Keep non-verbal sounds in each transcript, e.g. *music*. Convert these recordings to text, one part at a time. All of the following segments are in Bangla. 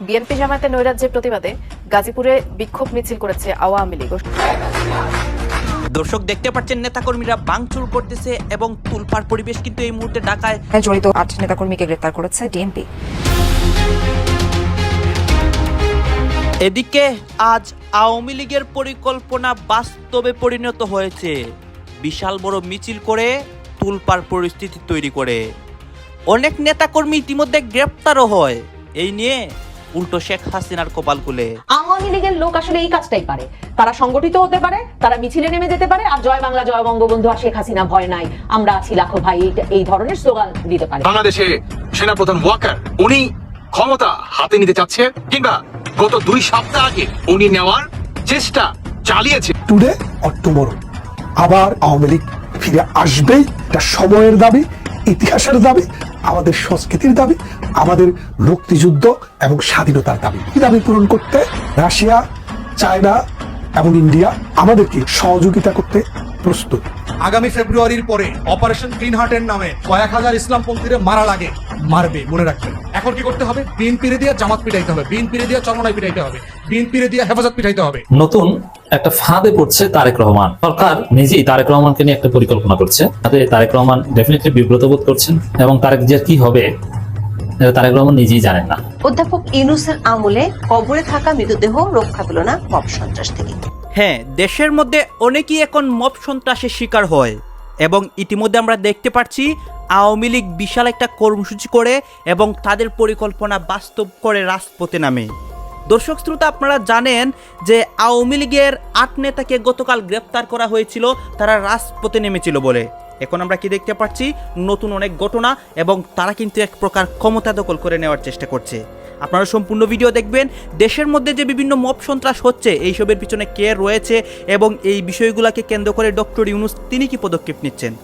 বিএনপি জামায়াতের নৈরাজ্যের প্রতিবাদে গাজীপুরে বিক্ষোভ মিছিল করেছে আওয়ামী লীগ। দর্শক দেখতে পাচ্ছেন নেতাকর্মীরা ভাঙচুর করতেছে এবং তুলপার পরিবেশ কিন্তু এই মুহূর্তে ঢাকায় জড়িত আট নেতাকর্মীকে গ্রেপ্তার করেছে ডিএমপি এদিকে আজ আওয়ামী লীগের পরিকল্পনা বাস্তবে পরিণত হয়েছে। বিশাল বড় মিছিল করে তুলপার পরিস্থিতি তৈরি করে। অনেক নেতাকর্মী ইতিমধ্যে গ্রেপ্তারও হয়। এই নিয়ে উল্টো শেখ হাসিনার কপাল খুলে। আওয়ামী লীগের লোক আসলে এই কাজটাই পারে। তারা সংগঠিত হতে পারে তারা মিছিলে নেমে যেতে পারে আর জয় বাংলা জয় বঙ্গবন্ধু আর শেখ হাসিনা ভয় নাই। আমরা আছি লাখো ভাই এই- ধরনের স্লোগান দিতে পারে। বাংলাদেশে সেনাপ্রধান ওয়াকার উনি ক্ষমতা হাতে নিতে চাচ্ছে কিংবা গত দুই সপ্তাহ আগে উনি নেওয়ার চেষ্টা চালিয়েছে। টুডে অর টুমোরো আবার আওয়ামী লীগ ফিরে আসবেই এটা সময়ের দাবি ইতিহাসের দাবি আমাদের সংস্কৃতির দাবি, আমাদের মুক্তিযুদ্ধ এবং স্বাধীনতার দাবি। এই দাবি পূরণ করতে রাশিয়া, চায়না এবং ইন্ডিয়া আমাদেরকে সহযোগিতা করতে প্রস্তুত। আগামী ফেব্রুয়ারির পরে অপারেশন ক্লিন হার্টের নামে কয়েক হাজার ইসলামপন্থীরা মারা লাগে। মারবে মনে রাখবেন। এখন কি করতে হবে? বিন পিড়ে দিয়ে জামাত পিটাইতে হবে। বিন পিড়ে দিয়ে চরমনাই পিটাইতে হবে। বিন পিড়ে দিয়ে হেফাজত পিটাইতে হবে। নতুন একটা ফাঁদে পড়ছে তারেক রহমান। সরকার নিজেই তারেক রহমানকে নিয়ে একটা পরিকল্পনা করছে। তাতে তারেক রহমান ডেফিনেটলি বিব্রত বোধ করছেন এবং তারেক যে কি হবে তারেক রহমান নিজেই জানেন না। অধ্যাপক ইউনুসের আমলে কবরে থাকা মৃতদেহ রক্ষা পেল না মব সন্ত্রাস থেকে। হ্যাঁ দেশের মধ্যে অনেকেই এখন মব সন্ত্রাসের শিকার হয় এবং ইতিমধ্যে আমরা দেখতে পাচ্ছি আওয়ামী লীগ বিশাল একটা কর্মসূচি করে এবং তাদের পরিকল্পনা বাস্তব করে রাজপথে নামে। দর্শক শ্রোতা, আপনারা জানেন যে আওয়ামী লীগের আট নেতাকে গতকাল গ্রেপ্তার করা হয়েছিল, তারা রাজপথে নেমেছিল বলে। এখন আমরা কি দেখতে পাচ্ছি? নতুন অনেক ঘটনা এবং তারা কিন্তু এক প্রকার ক্ষমতা দখল করে নেওয়ার চেষ্টা করছে। আপনারা সম্পূর্ণ ভিডিও দেখবেন। দেশের মধ্যে যে বিভিন্ন মব সন্ত্রাস হচ্ছে, এইসবের পিছনে কে রয়েছে এবং এই বিষয়গুলোকে কেন্দ্র করে ডক্টর ইউনুস তিনি কি পদক্ষেপ নিচ্ছেন?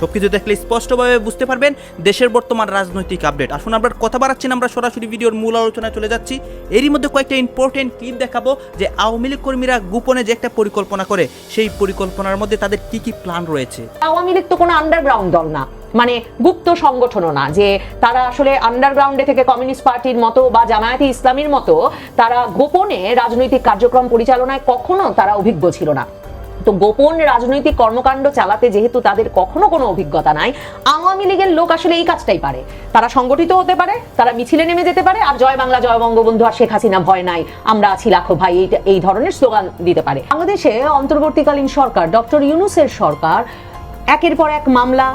সবকিছু দেখলে স্পষ্টভাবে বুঝতে পারবেন দেশের বর্তমান রাজনৈতিক আপডেট আসুন, আমরা কথা বাড়াচ্ছি আমরা সরাসরি ভিডিওর মূল আলোচনায় চলে যাচ্ছি। এরই মধ্যে কয়েকটা ইম্পর্টেন্ট ক্লিপ দেখাবো যে আওয়ামী লীগ কর্মীরা গোপনে যে একটা পরিকল্পনা করে, সেই পরিকল্পনার মধ্যে তাদের কি কি প্ল্যান রয়েছে? আওয়ামী লীগ তো কোনো আন্ডারগ্রাউন্ড দল না। মানে গুপ্ত সংগঠনও না, যে তারা আসলে আন্ডারগ্রাউন্ডে থেকে কমিউনিস্ট পার্টির মতো বা জামায়াতি ইসলামীর মতো, তারা গোপনে রাজনৈতিক কার্যক্রম পরিচালনায় কখনো তারা অভিজ্ঞ ছিল না। তো গোপন রাজনৈতিক কর্মকাণ্ড চালাতে যেহেতু তাদের কখনো কোনো অভিজ্ঞতা নাই, আওয়ামী লীগের লোক আসলে এই কাজটাই পারে। তারা সংগঠিত হতে পারে, তারা মিছিলে নেমে যেতে পারে, আর জয় বাংলা, জয় বঙ্গবন্ধু আর শেখ হাসিনা ভয় নাই। আমরা আছি লাখো ভাই এই এই ধরনের স্লোগান দিতে পারে। বাংলাদেশে অন্তর্বর্তীকালীন সরকার, ডক্টর ইউনুসের সরকার, একের পর এক মামলা,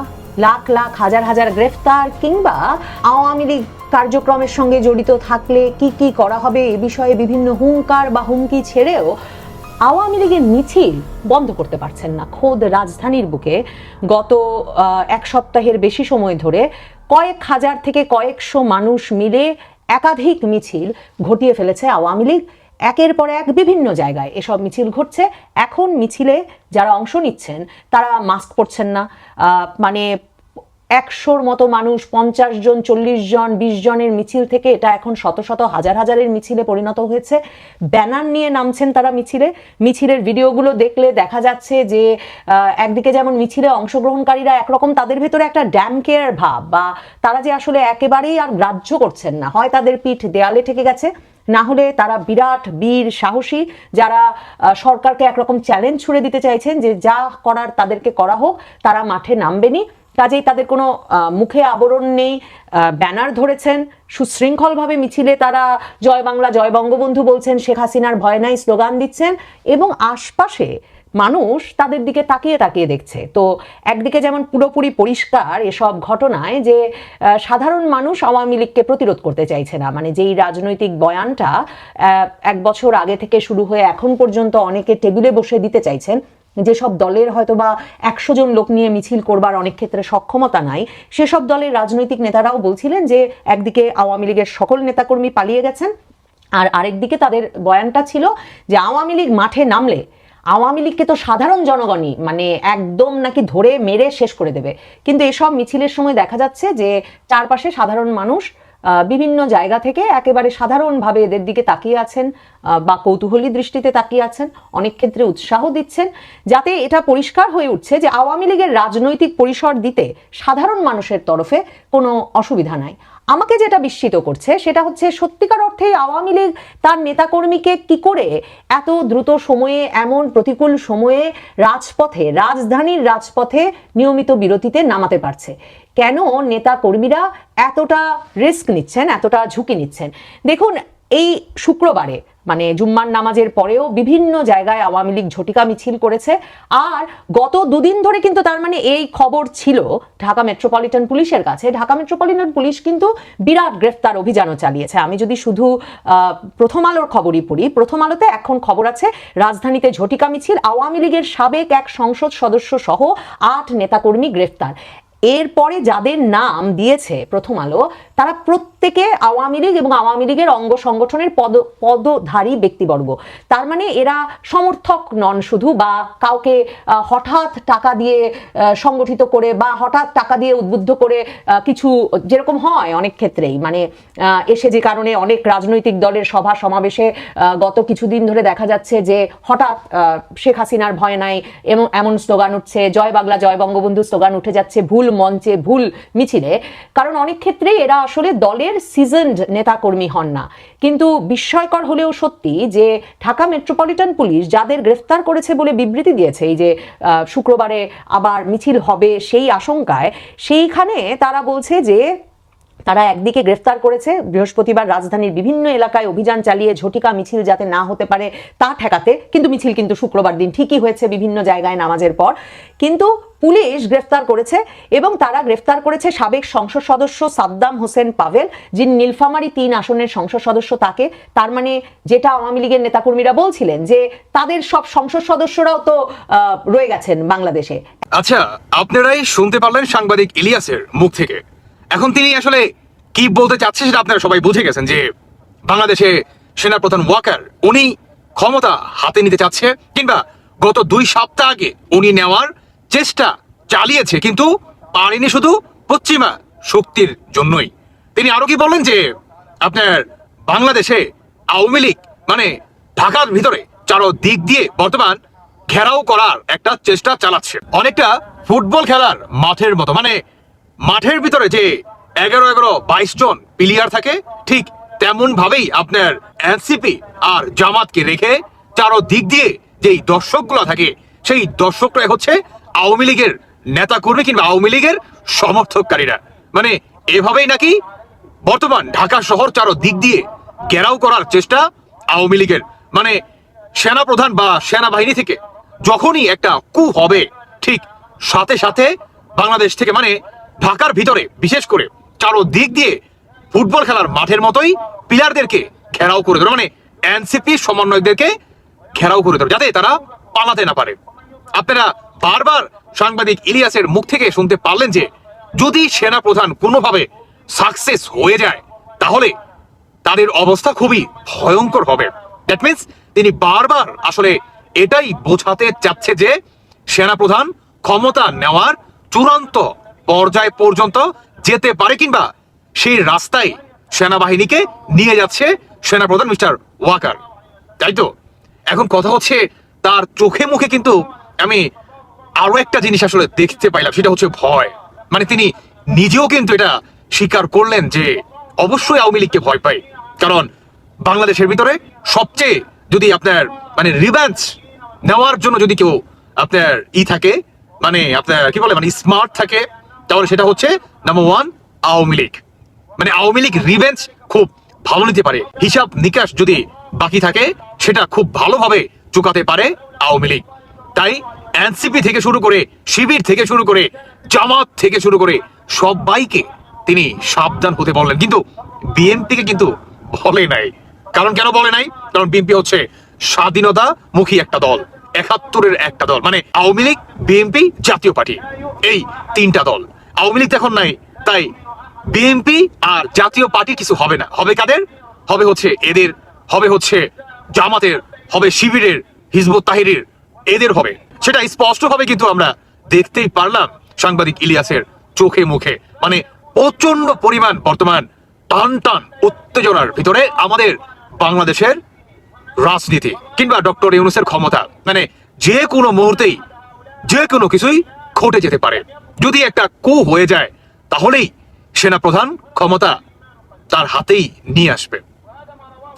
লাখ লাখ, হাজার হাজার গ্রেফতার, কিংবা আওয়ামী লীগ কার্যক্রমের সঙ্গে জড়িত থাকলে কি কি করা হবে এ বিষয়ে বিভিন্ন হুঙ্কার বা হুমকি ছেড়েও আওয়ামী লীগের মিছিল বন্ধ করতে পারছেন না। খোদ রাজধানীর বুকে গত এক সপ্তাহের বেশি সময় ধরে কয়েক হাজার থেকে কয়েকশো মানুষ মিলে একাধিক মিছিল ঘটিয়ে ফেলেছে আওয়ামী লীগ। একের পর এক বিভিন্ন জায়গায় এসব মিছিল ঘটছে। এখন মিছিলে যারা অংশ নিচ্ছেন, তারা মাস্ক পরছেন না। মানে একশোর মতো মানুষ, পঞ্চাশ জন, চল্লিশ জন, বিশ জনের মিছিল থেকে এটা এখন শত শত হাজার হাজারের মিছিলে পরিণত হয়েছে। ব্যানার নিয়ে নামছেন তারা মিছিলে। মিছিলের ভিডিওগুলো দেখলে দেখা যাচ্ছে যে একদিকে যেমন মিছিলে অংশগ্রহণকারীরা একরকম, তাদের ভেতরে একটা ড্যাম কেয়ার ভাব বা তারা যে আসলে একেবারেই আর গ্রাহ্য করছেন না। হয় তাদের পিঠ দেয়ালে ঠেকে গেছে, না হলে তারা বিরাট, বীর, সাহসী, যারা সরকারকে একরকম চ্যালেঞ্জ ছুড়ে দিতে চাইছেন যে যা করার তাদেরকে করা হোক, তারা মাঠে নামবেনি কাজেই তাদের কোনো মুখে আবরণ নেই ব্যানার ধরেছেন, সুশৃঙ্খলভাবে মিছিলে তারা জয় বাংলা, জয় বঙ্গবন্ধু বলছেন, শেখ হাসিনার ভয় নাই স্লোগান দিচ্ছেন এবং আশপাশে মানুষ তাদের দিকে তাকিয়ে তাকিয়ে দেখছে। তো একদিকে যেমন পুরোপুরি পরিষ্কার এসব ঘটনায় যে সাধারণ মানুষ আওয়ামী লীগকে প্রতিরোধ করতে চাইছে না মানে যেই রাজনৈতিক বয়ানটা এক বছর আগে থেকে শুরু হয়ে এখন পর্যন্ত অনেকে টেবিলে বসে দিতে চাইছেন যেসব দলের হয়তো বা একশো জন লোক নিয়ে মিছিল করবার অনেক ক্ষেত্রে সক্ষমতা নাই, সেসব দলের রাজনৈতিক নেতারাও বলছিলেন যে একদিকে আওয়ামী লীগের সকল নেতাকর্মী পালিয়ে গেছেন, আর আরেকদিকে তাদের বয়ানটা ছিল যে আওয়ামী লীগ মাঠে নামলে, আওয়ামী লীগকে তো সাধারণ জনগণই মানে একদম নাকি ধরে মেরে শেষ করে দেবে। কিন্তু এসব মিছিলের সময় দেখা যাচ্ছে যে চারপাশে সাধারণ মানুষ বিভিন্ন জায়গা থেকে একেবারে সাধারণভাবে এদের দিকে তাকিয়ে আছেন বা কৌতূহলী দৃষ্টিতে তাকিয়ে আছেন, অনেক ক্ষেত্রে উৎসাহ দিচ্ছেন, যাতে এটা পরিষ্কার হয়ে উঠছে যে আওয়ামী লীগের রাজনৈতিক পরিসর দিতে সাধারণ মানুষের তরফে কোনো অসুবিধা নাই। আমাকে যেটা বিস্মিত করছে, সেটা হচ্ছে সত্যিকার অর্থে আওয়ামী লীগ তার নেতাকর্মীকে কি করে এত দ্রুত সময়ে, এমন প্রতিকূল সময়ে রাজপথে, রাজধানীর রাজপথে নিয়মিত বিরতিতে নামাতে পারছে? কেন নেতা কর্মীরা এতটা রিস্ক নিচ্ছেন, এতটা ঝুঁকি নিচ্ছেন? দেখুন, এই শুক্রবারে মানে জুম্মার নামাজের পরেও বিভিন্ন জায়গায় আওয়ামী লীগ ঝটিকা মিছিল করেছে। আর গত দুদিন ধরে কিন্তু তার মানে এই খবর ছিল, ঢাকা মেট্রোপলিটন পুলিশের কাছে। ঢাকা মেট্রোপলিটন পুলিশ কিন্তু বিরাট গ্রেফতার অভিযানও চালিয়েছে। আমি যদি শুধু প্রথম আলোর খবরই পড়ি, প্রথম আলোতে এখন খবর আছে রাজধানীতে ঝটিকা মিছিল, আওয়ামী লীগের সাবেক এক সংসদ সদস্য সহ আট নেতাকর্মী গ্রেফতার। এরপরে যাদের নাম দিয়েছে প্রথম আলো, তারা প্রত্যেকে আওয়ামী লীগ এবং আওয়ামী লীগের অঙ্গ সংগঠনের পদ, পদধারী ব্যক্তিবর্গ। তার মানে এরা সমর্থক নন শুধু বা কাউকে হঠাৎ টাকা দিয়ে সংগঠিত করে বা হঠাৎ টাকা দিয়ে উদ্বুদ্ধ করে কিছু যেরকম হয় অনেক ক্ষেত্রেই। মানে এসে যে কারণে অনেক রাজনৈতিক দলের সভা সমাবেশে গত কিছুদিন ধরে দেখা যাচ্ছে যে হঠাৎ শেখ হাসিনার ভয় নাই এমন এমন স্লোগান উঠছে, জয় বাংলা, জয় বঙ্গবন্ধু স্লোগান উঠে যাচ্ছে, ভুল মঞ্চে ভুল মিছিলে, কারণ অনেক ক্ষেত্রেই এরা আসলে দলের সিজনড নেতাকর্মী হন না। কিন্তু বিস্ময়কর হলেও সত্যি যে ঢাকা মেট্রোপলিটন পুলিশ যাদের গ্রেফতার করেছে বলে বিবৃতি দিয়েছে, এই যে শুক্রবারে আবার মিছিল হবে সেই আশঙ্কায়, সেইখানে তারা বলছে যে তারা একদিকে গ্রেফতার করেছে, বৃহস্পতিবার রাজধানীর বিভিন্ন এলাকায় অভিযান চালিয়ে ঝটিকা মিছিল যাতে না হতে পারে তা ঠেকাতে, কিন্তু মিছিল কিন্তু শুক্রবার দিন ঠিকই হয়েছে বিভিন্ন জায়গায় নামাজের পর। কিন্তু পুলিশ গ্রেফতার করেছে এবং তারা গ্রেফতার করেছে সাবেক সংসদ সদস্য সাদ্দাম হোসেন পাভেল, যিনি নীলফামারী তিন আসনের সংসদ সদস্য তাকে, তার মানে যেটা আওয়ামী লীগের নেতাকর্মীরা বলছিলেন যে তাদের সব সংসদ সদস্যরাও তো রয়ে গেছেন বাংলাদেশে। আচ্ছা আপনারাই শুনতে পারলেন সাংবাদিক ইলিয়াসের মুখ থেকে। এখন তিনি আসলে কি বলতে চাচ্ছে সেটা আপনারা সবাই বুঝে গেছেন যে বাংলাদেশে সেনাপ্রধান ওয়াকার, উনি ক্ষমতা হাতে নিতে চাচ্ছে কিংবা গত দুই সপ্তাহ আগে উনি নেওয়ার চেষ্টা চালিয়েছে, কিন্তু পারেনি শুধু পশ্চিমা শক্তির জন্যই। তিনি আরও কি বললেন যে আপনার বাংলাদেশে আওয়ামী লীগ মানে ঢাকার ভিতরে চারো দিক দিয়ে বর্তমান ঘেরাও করার একটা চেষ্টা চালাচ্ছে। অনেকটা ফুটবল খেলার মাঠের মতো মানে মাঠের ভিতরে যে এগারো এগারো বাইশ জন প্লেয়ার থাকে, ঠিক তেমন ভাবেই আপনার এনসিপি আর জামাতকে রেখে চারো দিক দিয়ে যেই দর্শকগুলো থাকে, সেই দর্শকরা হচ্ছে আওয়ামী লীগের নেতা কর্মী কিংবা আওয়ামী লীগের সমর্থককারীরা। মানে এভাবেই নাকি বর্তমান ঢাকা শহর চারো দিক দিয়ে ঘেরাও করার চেষ্টা আওয়ামী লীগের। মানে সেনাপ্রধান বা সেনাবাহিনী থেকে যখনই একটা কু হবে, ঠিক সাথে সাথে বাংলাদেশ থেকে মানে ঢাকার ভিতরে, বিশেষ করে চারো দিক দিয়ে ফুটবল খেলার মাঠের মতোই প্লেয়ারদেরকে ঘেরাও করে দেবে মানে এনসিপি সমন্বয়কদেরকে ঘেরাও করে দেবে যাতে তারা পালাতে না পারে। আপনারা বারবার সাংবাদিক ইলিয়াসের মুখ থেকে শুনতে পারলেন যে, যদি সেনা প্রধান কোনোভাবে সাকসেস হয়ে যায়, তাহলে তাদের অবস্থা খুবই ভয়ঙ্কর হবে। দ্যাট মিন্স তিনি বারবার আসলে এটাই বোঝাতে চাচ্ছে যে, সেনাপ্রধান ক্ষমতা নেওয়ার চূড়ান্ত পর্যায় পর্যন্ত যেতে পারে কিংবা সেই রাস্তায় সেনাবাহিনীকে নিয়ে যাচ্ছে সেনাপ্রধান মিস্টার ওয়াকার। তাই তো? এখন কথা হচ্ছে তার চোখে মুখে কিন্তু আমি আরও একটা জিনিস আসলে দেখতে পাইলাম, সেটা হচ্ছে ভয়। মানে তিনি নিজেও কিন্তু এটা স্বীকার করলেন যে অবশ্যই আওয়ামী লীগকে ভয় পাই কারণ বাংলাদেশের ভিতরে সবচেয়ে যদি আপনার মানে রিভেঞ্জ নেওয়ার জন্য যদি কেউ আপনার ই থাকে মানে আপনার কি বলে মানে স্মার্ট থাকে তাহলে সেটা হচ্ছে নাম্বার ওয়ান আওয়ামী লীগ। মানে আওয়ামী লীগ রিভেঞ্জ খুব ভালো নিতে পারে। হিসাব নিকাশ যদি বাকি থাকে, সেটা খুব ভালোভাবে চুকাতে পারে আওয়ামী লীগ। তাই এনসিপি থেকে শুরু করে, শিবির থেকে শুরু করে, জামাত থেকে শুরু করে সবাইকে তিনি সাবধান হতে বললেন। কিন্তু বিএনপিকে কিন্তু বলে নাই। কারণ কেন বলে নাই? কারণ বিএনপি হচ্ছে স্বাধীনতা মুখী একটা দল, একাত্তরের একটা দল। মানে Awami League BNP Jatiya Party, এই তিনটা দল। আওয়ামী লীগ এখন নাই। তাই বিএনপি আর জাতীয় পার্টি কিছু হবে না। হবে কাদের? হবে হচ্ছে এদের, হবে হচ্ছে জামাতের, হবে শিবিরের, হিজবুত তাহিরের, এদের হবে। সেটা স্পষ্টভাবে কিন্তু আমরা দেখতেই পারলাম সাংবাদিক ইলিয়াসের চোখে মুখে। মানে প্রচণ্ড পরিমাণ বর্তমান টান টান উত্তেজনার ভিতরে আমাদের বাংলাদেশের রাজনীতি কিংবা ডক্টর ইউনুসের ক্ষমতা। মানে যে কোনো মুহূর্তেই যে কোনো কিছুই ঘটে যেতে পারে। যদি একটা কু হয়ে যায়, তাহলেই সেনাপ্রধান ক্ষমতা তার হাতেই নিয়ে আসবে।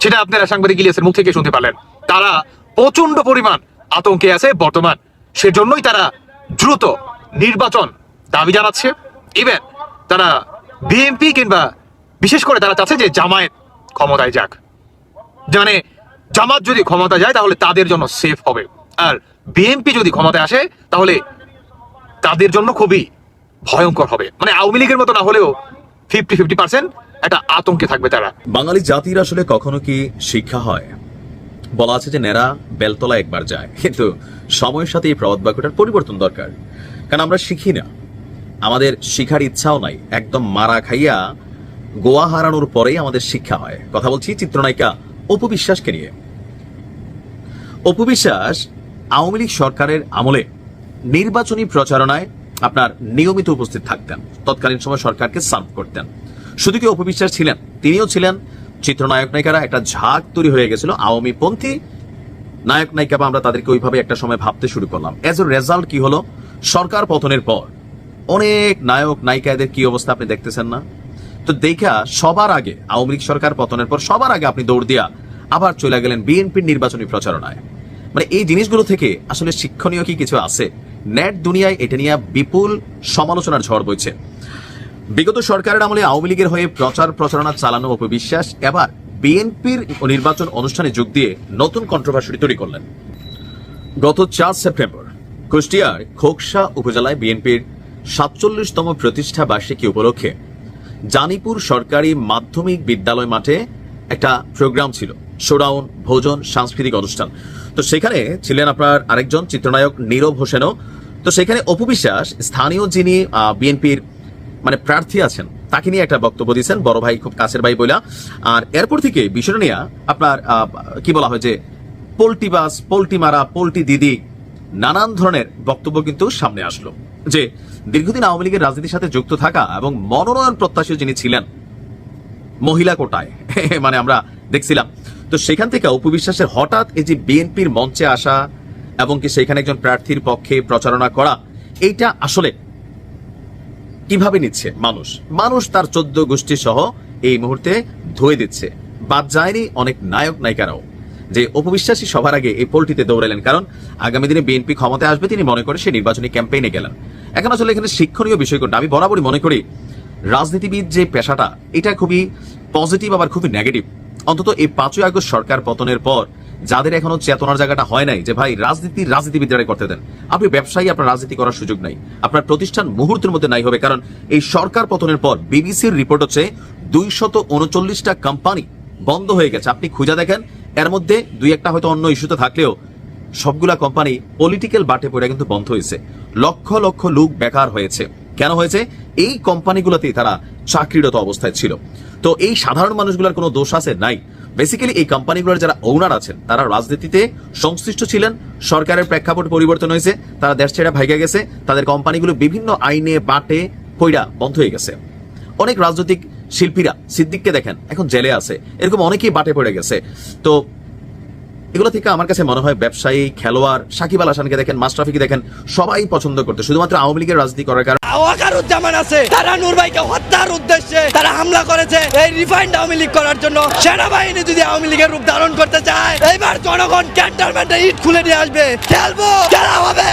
সেটা আপনারা সাংবাদিক ইলিয়াসের মুখ থেকে শুনতে পারলেন। তারা প্রচণ্ড পরিমাণ আতঙ্কে আছে বর্তমান। সেজন্যই তারা দ্রুত নির্বাচন দাবি জানাচ্ছে। ইভেন তারা বিএনপি কিংবা বিশেষ করে তারা চাচ্ছে যে জামায়াত ক্ষমতায় যাক। জানে জামাত যদি ক্ষমতা যায়, তাহলে তাদের জন্য সেফ হবে। আর বিএনপি যদি ক্ষমতায় আসে, তাহলে তাদের জন্য খুবই ভয়ঙ্কর হবে। মানে আওয়ামী লীগের মতো না হলেও ফিফটি ফিফটি পার্সেন্ট একটা আতঙ্কে থাকবে তারা। বাঙালি জাতির আসলে কখনো কি শিক্ষা হয়? বলা আছে যে নেরা বেলতলা একবার যায়। কিন্তু সময়ের সাথে এই প্রবাদ বাক্যটার পরিবর্তন দরকার। কারণ আমরা শিখি না। আমাদের শিখার ইচ্ছাও নাই। একদম মারা খাইয়া গোয়া হারানোর পরেই আমাদের শিক্ষা হয়। কথা বলছি চিত্রনায়িকা অপু বিশ্বাসকে নিয়ে। অপু বিশ্বাস আওয়ামী লীগ সরকারের আমলে নির্বাচনী প্রচারণায় আপনার নিয়মিত উপস্থিত থাকতেন। তৎকালীন সময় সরকারকে সার্ভ করতেন। শুধু কি অপু বিশ্বাস ছিলেন? তিনিও ছিলেন চিত্রনায়ক নায়িকারা, একটা ঝাঁক তৈরি হয়ে গেছিল। আওয়ামী পন্থী নায়ক নায়িকা বা আমরা তাদেরকে ওইভাবে একটা সময় ভাবতে শুরু করলাম। এজ এ রেজাল্ট কি হলো? সরকার পতনের পর অনেক নায়ক, নায়িকাদের কি অবস্থা আপনি দেখতেছেন না? তো দেখা সবার আগে, আওয়ামী লীগ সরকার পতনের পর সবার আগে আপনি দৌড় দিয়া আবার চলে গেলেন বিএনপির নির্বাচনী প্রচারণায়। মানে এই জিনিসগুলো থেকে আসলে শিক্ষণীয় কি কিছু আছে? নেট দুনিয়ায় এটা নিয়ে বিপুল সমালোচনার ঝড় বইছে। বিগত সরকারের আমলে আওয়ামী লীগের হয়ে প্রচার প্রচারণা চালানো অপবিশ্বাস, এবার বিএনপির নির্বাচন অনুষ্ঠানে যোগ দিয়ে নতুন কন্ট্রোভার্সি তৈরি করলেন। গত চার সেপ্টেম্বর, কুষ্টিয়ার খোকসা উপজেলায় বিএনপির সাতচল্লিশতম প্রতিষ্ঠা বার্ষিকী উপলক্ষে জানিপুর সরকারি মাধ্যমিক বিদ্যালয় মাঠে একটা প্রোগ্রাম ছিল। শোডাউন, ভোজন, সাংস্কৃতিক অনুষ্ঠান। তো সেখানে ছিলেন আপনার আরেকজন চিত্রনায়ক নীরব হোসেনও। তো সেখানে অপবিশ্বাস স্থানীয় যিনি বিএনপির মানে প্রার্থী আছেন, তাকে নিয়ে একটা বক্তব্য দিয়েছেন, বড় ভাই, খুব কাছের ভাই বইলা। আর এরপর থেকে বিষয়টা নিয়ে আপনার কি বলা হয় যে পোল্টি বাস পোল্টি মারা পোল্টি দিদি, নানান ধরনের বক্তব্য কিন্তু সামনে আসলো। যে, দীর্ঘদিন আওয়ামী লীগের রাজনীতির সাথে যুক্ত থাকা এবং মনোনয়ন প্রত্যাশী যিনি ছিলেন, মহিলা কোটায় *laughs* মানে আমরা দেখছিলাম। তো সেখান থেকে উপবিশ্বাসের হঠাৎ এই যে বিএনপির মঞ্চে আসা এবং কি সেখানে একজন প্রার্থীর পক্ষে প্রচারণা করা, এইটা আসলে কীভাবে নিচ্ছে মানুষ? মানুষ তার চোদ্দ গোষ্ঠী সহ এই মুহূর্তে ধুয়ে দিচ্ছে। বাদ যায়নি অনেক নায়ক নায়িকারাও। যে অপবিশ্বাসী সবার আগে এই পোলটিতে দৌড়ালেন, কারণ আগামী দিনে বিএনপি ক্ষমতায় আসবে তিনি মনে করে সে নির্বাচনী ক্যাম্পেইনে গেলেন। এখন আসলে এখানে শিক্ষণীয় বিষয় কোনটা? আমি বরাবরই মনে করি রাজনীতিবিদ যে পেশাটা, এটা খুবই পজিটিভ আবার খুবই নেগেটিভ। অন্তত এই পাঁচই আগস্ট সরকার পতনের পর যাদের এখনও চেতনার জায়গাটা হয় নাই, যে ভাই রাজনীতি রাজনীতিবিদরা করতে দেন। আপনি ব্যবসায়ী, আপনার রাজনীতি করার সুযোগ নাই। আপনার প্রতিষ্ঠান মুহূর্তের মধ্যে নাই হবে, কারণ এই সরকার পতনের পর বিবিসির রিপোর্ট হচ্ছে দুইশত উনচল্লিশটা কোম্পানি বন্ধ হয়ে গেছে। আপনি খুঁজে দেখেন, এর মধ্যে দুই একটা হয়তো অন্য ইস্যুতে থাকলেও সবগুলা কোম্পানি পলিটিক্যাল বাটে পড়ে কিন্তু বন্ধ হয়েছে। লক্ষ লক্ষ লোক বেকার হয়েছে। কেন হয়েছে? এই কোম্পানিগুলোতেই তারা চাকরিরত অবস্থায় ছিল। তো এই সাধারণ মানুষগুলোর কোনো দোষ আছে? নাই। বেসিক্যালি এই কোম্পানিগুলোর যারা ওনার আছেন, তারা রাজনীতিতে সংশ্লিষ্ট ছিলেন, সরকারের প্রেক্ষাপট পরিবর্তন হয়েছে, তারা দেশ ছেড়ে ভাইগা গেছে, তাদের কোম্পানিগুলো বিভিন্ন আইনে, বাটে কইরা বন্ধ হয়ে গেছে। অনেক রাজনৈতিক শিল্পীরা সিদ্দিককে দেখেন, এখন জেলে আছে। এরকম অনেকেই বাটে পড়ে গেছে। তো এগুলো থেকে আমার কাছে মনে হয় ব্যবসায়ী, খেলোয়াড়, সাকিব আল হাসানকে দেখেন মাস্টাফিকে দেখেন, সবাই পছন্দ করতে, শুধুমাত্র আওয়ামী লীগের রাজনীতি করার কারণে ওয়াকারুজ্জামান আছে। তারা নূর ভাইকে হত্যার উদ্দেশ্যে তারা হামলা করেছে। এই রিফাইন্ড আওয়ামী লীগ করার জন্য সেনাবাহিনী যদি আওয়ামী লীগের রূপ ধারণ করতে চায় এইবার জনগণ ক্যান্টনমেন্টে ইট খুলে নিয়ে আসবে। খেলব খেলা হবে।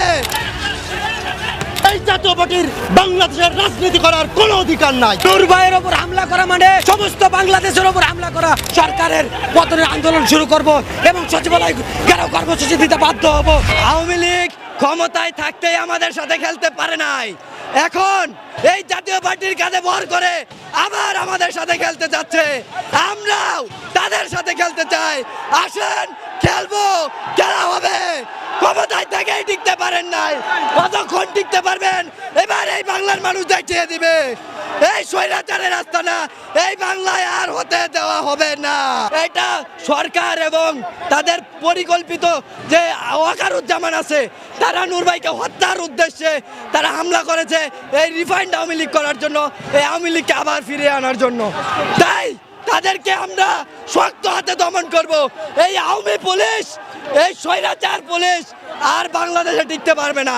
এই জাতীয় পার্টির বাংলাদেশের রাজনীতি করার কোনো অধিকার নাই। নূর ভাইয়ের ওপর হামলা করা মানে সমস্ত বাংলাদেশের ওপর হামলা করা। সরকারের পতনের আন্দোলন শুরু করব এবং সচিবালয় ঘেরাও কর্মসূচি দিতে বাধ্য হব। আওয়ামী লীগ ক্ষমতায় থাকতেই আমাদের সাথে খেলতে পারে নাই। এখন এই জাতীয় পার্টির কাছে ভর করে আবার আমাদের সাথে খেলতে যাচ্ছে। আমরাও তাদের সাথে খেলতে চাই। আসেন, খেলব, খেলা হবে। ক্ষমতায় থেকেই টিকতে পারেন নাই। কতক্ষণ টিকতে পারবেন? এবার এই বাংলার মানুষ দেখিয়ে দিবে। এই স্বৈরাচারের রাস্তা না, এই বাংলায় আর হতে দেওয়া হবে না। এটা সরকার এবং তাদের পরিকল্পিত যে ওয়াকারুজ্জামান আছে, তারা নূর ভাইকে হত্যার উদ্দেশ্যে তারা হামলা করেছে এই রিফাইন্ড আওয়ামী লীগ করার জন্য, এই আওয়ামী লীগকে আবার ফিরিয়ে আনার জন্য। তাই তাদেরকে আমরা শক্ত হাতে দমন করব। এই আওয়ামী পুলিশ, এই স্বৈরাচার পুলিশ আর বাংলাদেশে টিকতে পারবে না।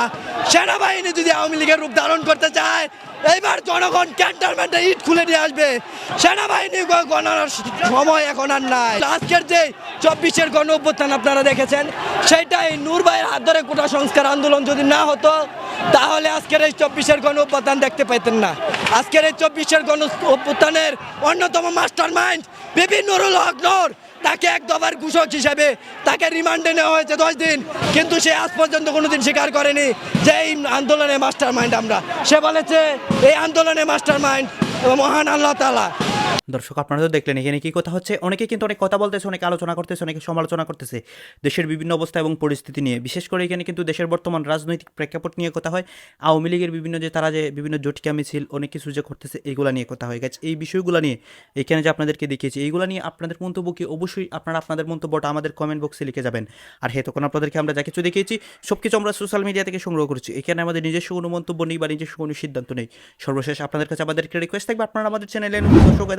সেনাবাহিনী যদি আওয়ামী লীগের রূপ ধারণ করতে চায়, এইবার জনগণ ক্যান্টনমেন্টে ইট খুলে নিয়ে আসবে। সেনাবাহিনী গণনার সময় এখন আর নাই। আজকের যে চব্বিশের গণ অভ্যুত্থান আপনারা দেখেছেন সেইটাই নূর ভাইয়ের হাত ধরে কোটা সংস্কার আন্দোলন যদি না হতো তাহলে আজকের এই চব্বিশের গণ অভ্যুত্থান দেখতে পেতেন না। আজকের এই চব্বিশের গণ অভ্যুত্থানের অন্যতম মাস্টার মাইন্ড বিপিন নুরুল হক নূর। তাকে এক দফার ঘোষক হিসাবে তাকে রিমান্ডে নেওয়া হয়েছে দশ দিন। কিন্তু সে আজ পর্যন্ত কোনোদিন স্বীকার করেনি যে এই আন্দোলনে মাস্টার মাইন্ড আমরা। সে বলেছে, এই আন্দোলনে মাস্টার মাইন্ড মহান আল্লাহ তালা দর্শক, আপনারা তো দেখলেন, এখানে কি কথা হচ্ছে? অনেকে কিন্তু অনেক কথা বলতেছে, অনেকে আলোচনা করতেছে, অনেকে সমালোচনা করতেছে। দেশের বিভিন্ন অবস্থা এবং পরিস্থিতি নিয়ে। বিশেষ করে এখানে কিন্তু দেশের বর্তমান রাজনৈতিক প্রেক্ষাপট নিয়ে কথা হয়। আওয়ামী লীগের বিভিন্ন যে, তারা যে, বিভিন্ন জটিকা মিছিল, অনেক কিছু যে করতেছে এইগুলো নিয়ে কথা হয়ে। গেছে এই বিষয়গুলো নিয়ে এখানে যে আপনাদেরকে দেখিয়েছি, এইগুলো নিয়ে আপনাদের মন্তব্য কি? অবশ্যই আপনারা আপনাদের মন্তব্যটা আমাদের কমেন্ট বক্সে লিখে যাবেন। আর হ্যাঁ তখন আপনাদেরকে আমরা যা কিছু দেখিয়েছি সব কিছু আমরা সোশ্যাল মিডিয়া থেকে সংগ্রহ করেছি। এখানে আমাদের নিজস্ব কোনো মন্তব্য নেই বা নিজস্ব কোনো সিদ্ধান্ত নেই। সর্বশেষ আপনাদের কাছে আমাদেরকে রিকোয়েস্ট থাকবে। আপনারা আমাদের চ্যানেলে দর্শক হয়ে